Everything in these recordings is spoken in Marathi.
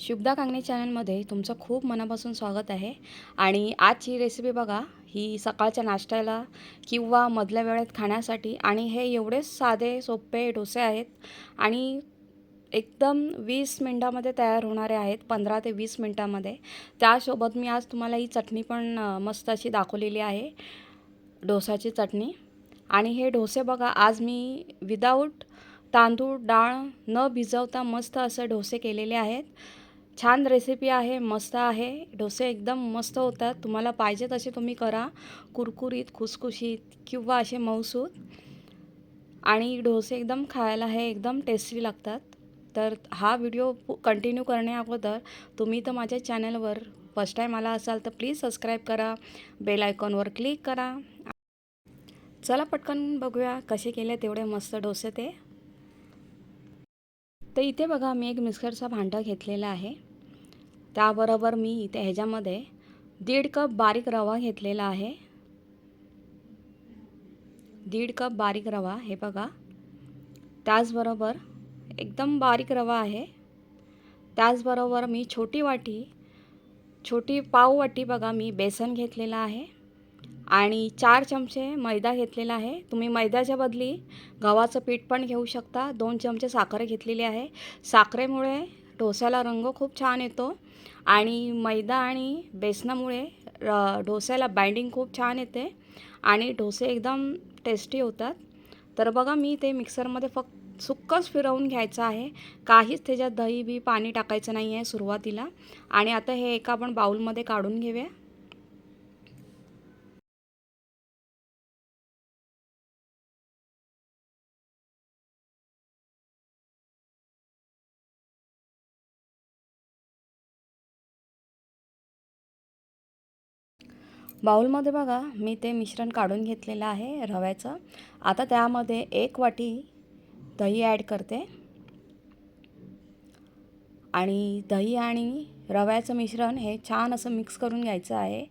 शुभदा कांगणे चॅनलमध्ये तुमचं खूप मनापासून स्वागत आहे. आणि आजची रेसिपी बघा ही सकाळच्या नाश्त्याला किंवा मधल्या वेळेत खाण्यासाठी आणि हे एवढे साधे सोपे डोसे आहेत आणि एकदम वीस मिनटामध्ये तयार होणारे आहेत पंधरा ते वीस मिनटामध्ये. त्यासोबत मी आज तुम्हाला ही चटणी पण मस्त अशी दाखवलेली आहे डोसाची चटणी. आणि हे डोसे बघा आज मी विदाऊट तांदूळ डाळ न भिजवता मस्त असे डोसे केलेले आहेत. छान रेसिपी आहे मस्त आहे. डोसे एकदम मस्त होतात. तुम्हाला पाहिजे तसे तुम्ही करा. कुरकुरीत खुसखुशीत किंवा असे मऊसूत. आणि डोसे एकदम खायला हे एकदम टेस्टी लागतात. तर हा व्हिडिओ कंटिन्यू करण्या अगोदर तुम्ही तर माझ्या चॅनलवर फर्स्ट टाईम आला असाल तर प्लीज सबस्क्राईब करा. बेल आयकॉनवर क्लिक करा. चला पटकन बघूया कसे केले तेवढे मस्त डोसे ते. तर इथे बघा मी एक मिक्सरचा भांडा घेतलेला आहे. त्याबरोबर मी इथे ह्याच्यामध्ये दीड कप बारीक रवा घेतलेला आहे. दीड कप बारीक रवा हे बघा. त्याचबरोबर एकदम बारीक रवा आहे. त्याचबरोबर मी छोटी वाटी छोटी पाव वाटी बघा मी बेसन घेतलेला आहे. आणि चार चमचे मैदा घेतलेला आहे. तुम्ही मैद्याच्या बदली गव्हाचं पीठ पण घेऊ शकता. दोन चमचे साखर घेतलेली आहे. साखरेमुळे डोस्याला रंग खूप छान येतो. आणि मैदा आणि बेसनामुळे र डोस्याला बाइंडिंग खूप छान येते. आणि डोसे एकदम टेस्टी होतात. तर बघा मी ते मिक्सरमध्ये फक्त सुक्कच फिरवून घ्यायचं आहे. काहीच त्याच्यात दही बी पाणी टाकायचं नाही आहे सुरुवातीला. आणि आता हे एका आपण बाऊलमध्ये काढून घेऊया. बाऊलमध्ये बघा मी ते मिश्रण काढून घेतलेलं आहे रव्याचं. आता त्यामध्ये एक वाटी दही ॲड करते. आणि दही आणि रव्याचं मिश्रण हे छान असं मिक्स करून घ्यायचं आहे.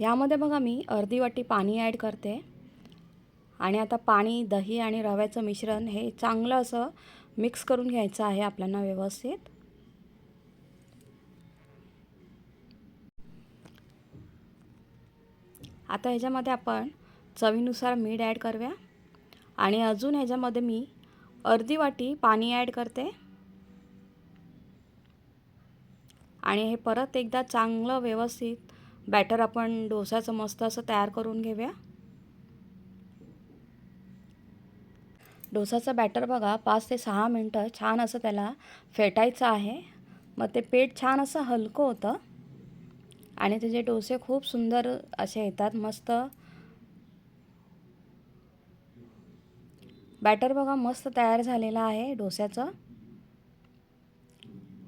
यामध्ये बघा मी अर्धी वाटी पाणी ॲड करते. आणि आता पाणी दही आणि रव्याचं मिश्रण हे चांगलं असं मिक्स करून घ्यायचं आहे आपल्याला व्यवस्थित. आता ह्याच्यामध्ये आपण चवीनुसार मीठ ॲड करूया. आणि अजून ह्याच्यामध्ये मी अर्धी वाटी पाणी ॲड करते. आणि हे परत एकदा चांगलं व्यवस्थित बॅटर आपण डोसाचं मस्त असं तयार करून घेऊया. डोसाचं बॅटर बघा पाच ते सहा मिनटं छान असं त्याला फेटायचं आहे. मग ते पेट छान असं हलकं होतं. आणि त्याचे डोसे खूप सुंदर असे येतात मस्त. बॅटर बघा मस्त तयार झालेलं आहे डोस्याचं.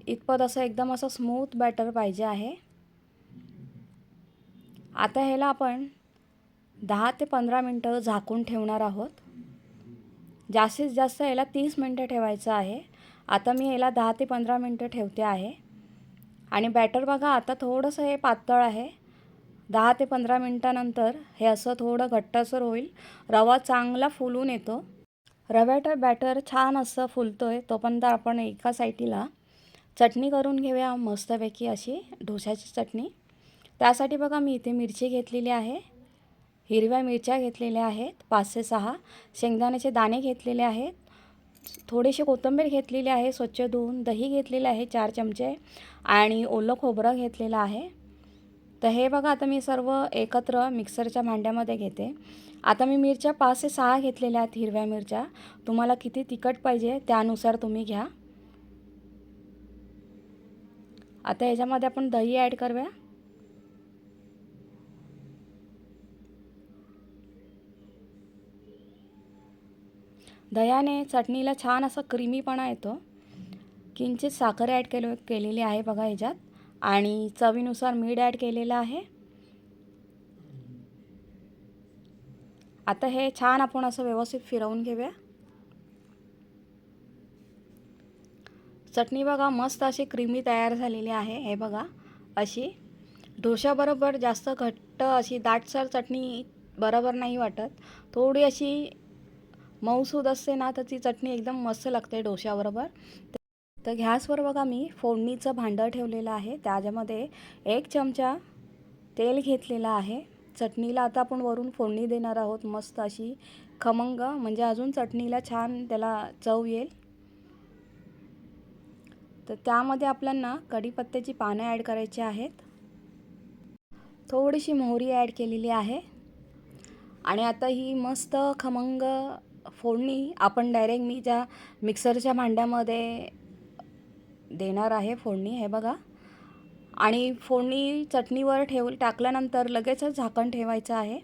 इतपत असं एकदम असं स्मूथ बॅटर पाहिजे आहे. आता ह्याला आपण दहा ते पंधरा मिनटं झाकून ठेवणार आहोत. जास्तीत जास्त याला तीस मिनटं ठेवायचं आहे. आता मी याला दहा ते पंधरा मिनटं ठेवते आहे. आणि बॅटर बघा आता थोडंसं हे पातळ आहे. दहा ते पंधरा मिनटानंतर हे असं थोडं घट्टसर होईल. रवा चांगला फुलून येतो. रव्याचं बॅटर छान असं फुलतो आहे तोपर्यंत आपण एका साईटीला चटणी करून घेऊया मस्तपैकी अशी डोश्याची चटणी. त्यासाठी बघा मी इथे मिरची घेतलेली आहे. हिरव्या मिरच्या घेतलेल्या आहेत पाच ते सहा. शेंगदाण्याचे दाणे घेतलेले आहेत. थोडीशी कोथिंबीर घेतलेली आहे स्वच्छ धुवून. दही घेतलेले आहे चार चमचे. आणि ओलं खोबरं घेतलेलं आहे. तर हे बघा आता मी सर्व एकत्र मिक्सरच्या भांड्यामध्ये घेते. आता मी मिरच्या पाच ते सहा घेतलेल्या आहेत हिरव्या मिरच्या. तुम्हाला किती तिखट पाहिजे त्यानुसार तुम्ही घ्या. आता ह्याच्यामध्ये आपण दही ॲड करूया. दह्याने चटणीला छान असा क्रीमीपणा येतो. किंचित साखर ॲड केले केलेली आहे बघा ह्याच्यात. आणि चवीनुसार मीठ ॲड केलेलं आहे. आता हे छान आपण असं व्यवस्थित फिरवून घेऊया. चटणी बघा मस्त अशी क्रीमी तयार झालेली आहे हे बघा. अशी डोशाबरोबर जास्त घट्ट अशी दाटसर चटणी बरोबर नाही वाटत. थोडी अशी मऊसूद असते ना तर ती चटणी एकदम मस्त लागते डोश्याबरोबर. तर गॅसवर बघा मी फोडणीचं भांडं ठेवलेलं आहे. त्याच्यामध्ये एक चमचा तेल घेतलेलं आहे. चटणीला आता आपण वरून फोडणी देणार आहोत. मस्त अशी खमंग म्हणजे अजून चटणीला छान त्याला चव येईल. तर त्यामध्ये आपल्यांना कढीपत्त्याची पानं ॲड करायची आहेत. थोडीशी मोहरी ॲड केलेली आहे. आणि आता ही मस्त खमंग फोडणी आपण डायरेक्ट मी ज्या मिक्सरच्या भांड्यामध्ये देणार आहे फोडणी हे बघा. आणि फोडणी चटणीवर ठेव टाकल्यानंतर लगेचच झाकण ठेवायचं आहे.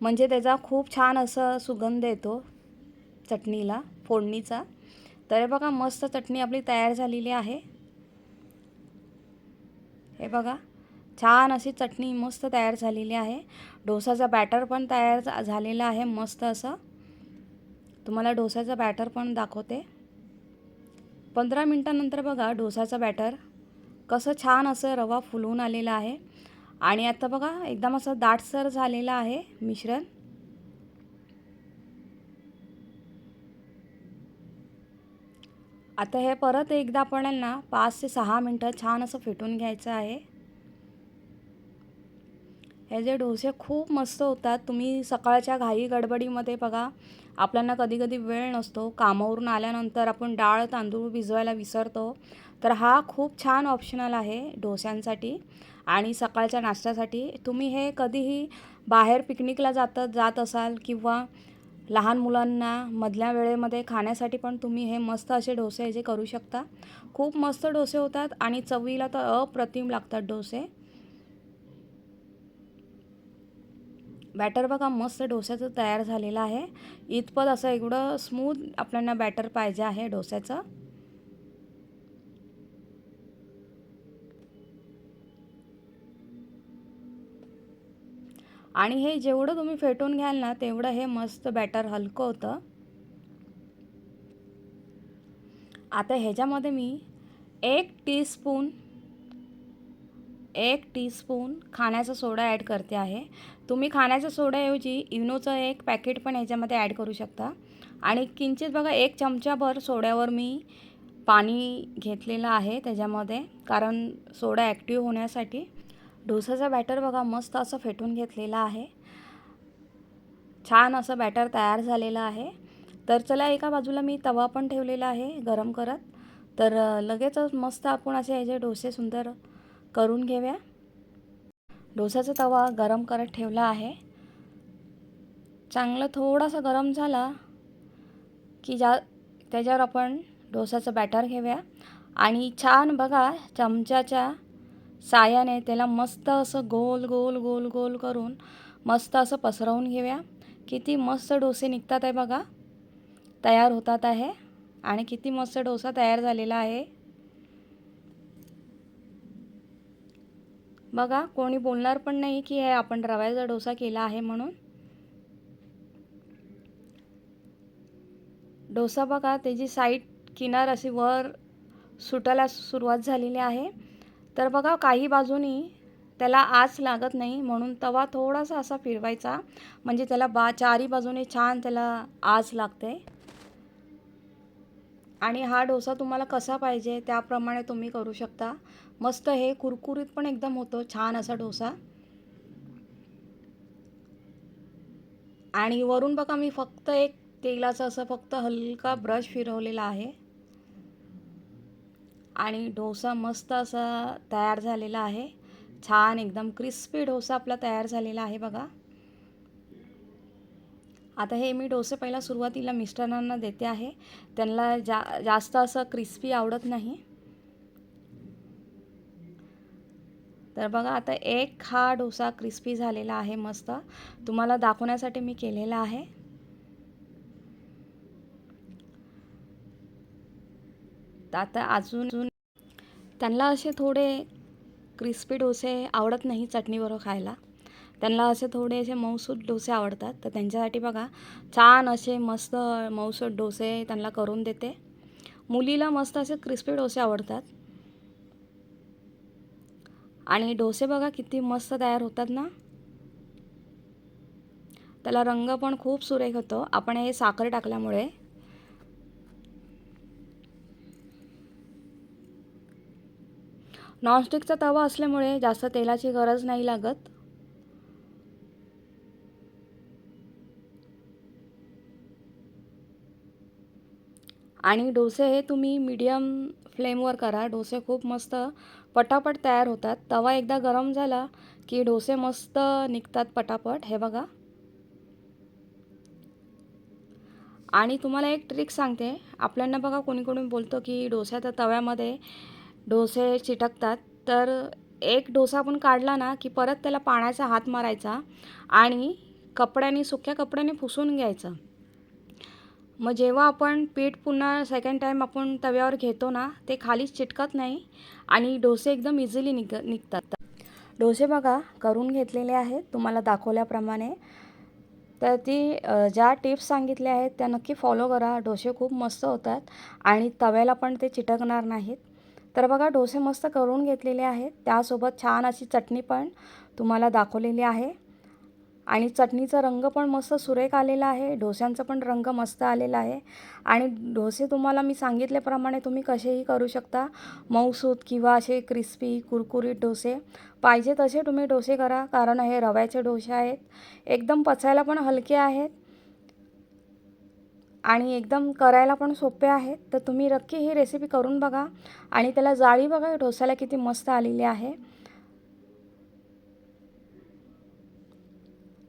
म्हणजे त्याचा खूप छान असं सुगंध येतो चटणीला फोडणीचा. तर हे बघा मस्त चटणी आपली तयार झालेली आहे. हे बघा छान अशी चटणी मस्त तयार झालेली आहे. डोसाचा बॅटर पण तयार झा झालेला आहे मस्त असं. तुम्हाला डोसाचं बॅटर पण दाखवते. पंधरा मिनटानंतर बघा डोसाचं बॅटर कसं छान असं रवा फुलवून आलेला आहे. आणि आता बघा एकदम असं दाटसर झालेलं आहे मिश्रण. आता हे परत एकदा आपण ना पाच ते सहा मिनटं छान असं फेटून घ्यायचं आहे. हे जे डोसे खूप मस्त होतात तुम्ही सकाळच्या घाई गडबडीमध्ये बघा आपल्याला कधी कधी वेळ नसतो. कामावरून आल्यानंतर आपण डाळ तांदूळ भिजवायला विसरतो. तर हा खूप छान ऑप्शनल आहे डोस्यांसाठी आणि सकाळच्या नाश्त्यासाठी. तुम्ही हे कधीही बाहेर पिकनिकला जात जात असाल किंवा लहान मुलांना मधल्या वेळेमध्ये खाण्यासाठी पण तुम्ही हे मस्त असे डोसे जे करू शकता. खूप मस्त डोसे होतात आणि चवीला तर अप्रतिम लागतात डोसे. बॅटर बघा मस्त डोस्याचं तयार झालेलं आहे. इतपत असं एवढं स्मूथ आपल्याला बॅटर पाहिजे आहे डोस्याचं. आणि हे जेवढं तुम्ही फेटून घ्याल ना तेवढं हे मस्त बॅटर हलकं होतं. आता ह्याच्यामध्ये मी एक टीस्पून एक टीस्पून खाण्याचा सोडा ॲड करते आहे. तुम्ही खाण्याच्या सोड्याऐवजी इनोचं एक पॅकेट पण ह्याच्यामध्ये ॲड करू शकता. आणि किंचित बघा एक चमचाभर सोड्यावर मी पाणी घेतलेलं आहे त्याच्यामध्ये. कारण सोडा ॲक्टिव्ह होण्यासाठी डोसाचा बॅटर बघा मस्त असं फेटून घेतलेलं आहे. छान असं बॅटर तयार झालेलं आहे. तर चला एका बाजूला मी तवा पण ठेवलेला आहे गरम करत. तर लगेचच मस्त आपण असे ह्याचे डोसे सुंदर करून घेऊया. डोसाचा तवा गरम करत ठेवला आहे. चांगलं थोडासा गरम झाला की जा त्याच्यावर आपण डोसाचं बॅटर घेऊया. आणि छान बघा चमच्याच्या सायाने त्याला मस्त असं गोल गोल गोल गोल करून मस्त असं पसरवून घेऊया. किती मस्त डोसे निघतात आहे बघा. तयार होतात आहे. आणि किती मस्त डोसा तयार झालेला आहे. बघा कोणी बोलणार पण नाही की हे आपण रव्याचा डोसा केला आहे म्हणून. डोसा बघा त्याची साईड किनार अशी वर सुटायला सुरुवात झालेली आहे. तर बघा काही बाजूनी त्याला आच लागत नाही म्हणून तवा थोडासा असा फिरवायचा. म्हणजे त्याला बा चारी बाजूने छान त्याला आच लागते. आणि हा डोसा तुम्हाला कसा पाहिजे त्याप्रमाणे तुम्ही करू शकता. मस्त हे कुरकुरीत पण एकदम होतो छान असा डोसा. आणि वरून बघा मी फक्त एक तेलाचं असं फक्त हलका ब्रश फिरवलेला आहे. आणि डोसा मस्त असा तयार झालेला आहे. छान एकदम क्रिस्पी डोसा आपला तयार झालेला आहे बघा. आता हे मी डोसे पहिला सुरुवातीला मिस्टरांना देते आहे. त्यांना जा जास्त असं क्रिस्पी आवडत नाही. तर बघा आता एक हा डोसा क्रिस्पी झालेला आहे मस्त. तुम्हाला दाखवण्यासाठी मी केलेला आहे. आता अजून त्यांना असे थोडे क्रिस्पी डोसे आवडत नाही चटणीबरोबर खायला. त्यांना असे थोडे असे मऊसूत डोसे आवडतात. तर त्यांच्यासाठी बघा छान असे मस्त मऊसूत डोसे त्यांना करून देते. मुलीला मस्त असे क्रिस्पी डोसे आवडतात. आणि डोसे बघा किती मस्त तयार होतात ना. त्याला रंग पण खूप सुरेख होतो. आपण हे साखर टाकल्यामुळे. नॉनस्टिकचा तवा असल्यामुळे जास्त तेलाची गरज नाही लागत. आणि डोसे हे तुम्ही मीडियम फ्लेमवर करा. डोसे खूप मस्त पटापट तयार होतात. तवा एकदा गरम झाला की डोसे मस्त निघतात पटापट. हे बघा. आणि तुम्हाला एक ट्रिक सांगते. आपल्यांना बघा कोणी कोणी बोलतो की डोस्याच्या तव्यामध्ये डोसे चिटकतात. तर एक डोसा आपण काढला ना की परत त्याला पाण्याचा हात मारायचा आणि कपड्याने सुक्या कपड्याने पुसून घ्यायचं. मग जेव्हा आपण पीठ पुन्हा सेकंड टाईम आपण तव्यावर घेतो ना ते खालीच चिटकत नाही आणि डोसे एकदम इझिली निघ निघतात. डोसे बघा करून घेतलेले आहेत तुम्हाला दाखवल्याप्रमाणे. तर ती ज्या टिप्स सांगितल्या आहेत त्या नक्की फॉलो करा. डोसे खूप मस्त होतात आणि तव्याला पण ते चिटकणार नाहीत. तर बघा डोसे मस्त करून घेतलेले आहेत. त्यासोबत छान अशी चटणी पण तुम्हाला दाखवलेली आहे. आणि चटणीचा रंग पण मस्त सुरेख आलेला आहे. डोस्यांचा पण रंग मस्त आलेला आहे. आणि डोसे तुम्हाला मी सांगितल्याप्रमाणे तुम्ही कसेही करू शकता. मऊसूत किंवा असे क्रिस्पी कुरकुरीत डोसे. पाहिजे तसे तुम्ही डोसे करा कारण हे रव्याचे डोसे आहेत. एकदम पचायला पण हलके आहेत. आणि एकदम करायला पण सोपे आहेत. तर तुम्ही नक्की ही रेसिपी करून बघा. आणि त्याला जाळी बघा डोस्याला किती मस्त आलेली आहे.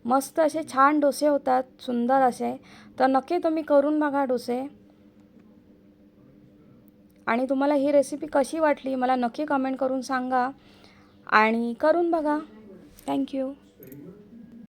मस्त असे छान डोसे होतात सुंदर असे. तर नक्की तुम्ही करून बघा डोसे. आणि तुम्हाला ही रेसिपी कशी वाटली मला नक्की कमेंट करून सांगा. आणि करून बघा. थँक्यू